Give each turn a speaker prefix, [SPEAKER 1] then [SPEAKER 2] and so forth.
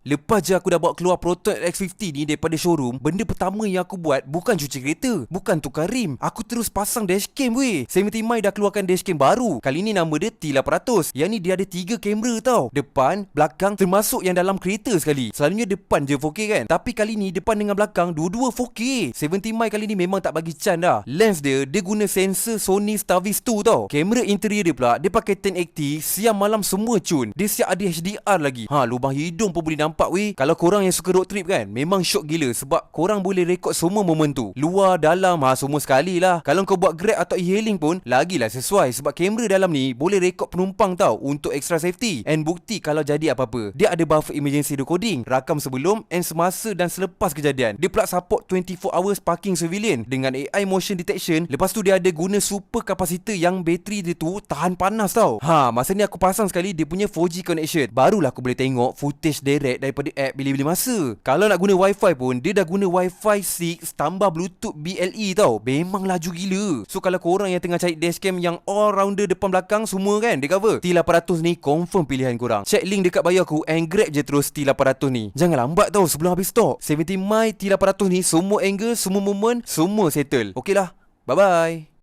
[SPEAKER 1] Lepas je aku dah bawa keluar Proton X50 ni daripada showroom, benda pertama yang aku buat bukan cuci kereta, bukan tukar rim. Aku terus pasang dashcam weh. 70 Mai dah keluarkan dashcam baru. Kali ni nama dia T800. Yang ni dia ada 3 kamera tau. Depan, belakang, termasuk yang dalam kereta sekali. Selalunya depan je 4K kan. Tapi kali ni depan dengan belakang dua-dua 4K. 70 Mai kali ni memang tak bagi can dah. Lens dia, dia guna sensor Sony Starvis 2 tau. Kamera interior dia pula, dia pakai 1080, siang malam semua cun. Dia siap ada HDR lagi. Ha, lubang hidung pun boleh nampak weh. Kalau korang yang suka road trip kan, memang syok gila sebab korang boleh rekod semua momen tu. Luar, dalam, ha semua sekali lah. Kalau kau buat Grab atau e-hailing pun, lagilah sesuai sebab kamera dalam ni boleh rekod penumpang tau untuk extra safety. And bukti kalau jadi apa-apa. Dia ada buffer emergency decoding, rakam sebelum and semasa dan selepas kejadian. Dia pula support 24 hours parking surveillance dengan AI motion detection. Lepas tu dia ada guna super capacitor yang bateri dia tu tahan panas tau. Ha, masa ni aku pasang sekali dia punya 4G connection. Barulah aku boleh tengok footage direct daripada app bila-bila masa. Kalau nak guna wifi pun, dia dah guna wifi 6 tambah bluetooth BLE tau. Memang laju gila. So kalau korang yang tengah cari dashcam yang all rounder depan belakang semua kan, dia cover. T800 ni confirm pilihan korang. Check link dekat bio aku and grab je terus T800 ni. Jangan lambat tau sebelum habis stok. 70 My T800 ni semua angle, semua moment, semua settle. Okey lah. Bye-bye.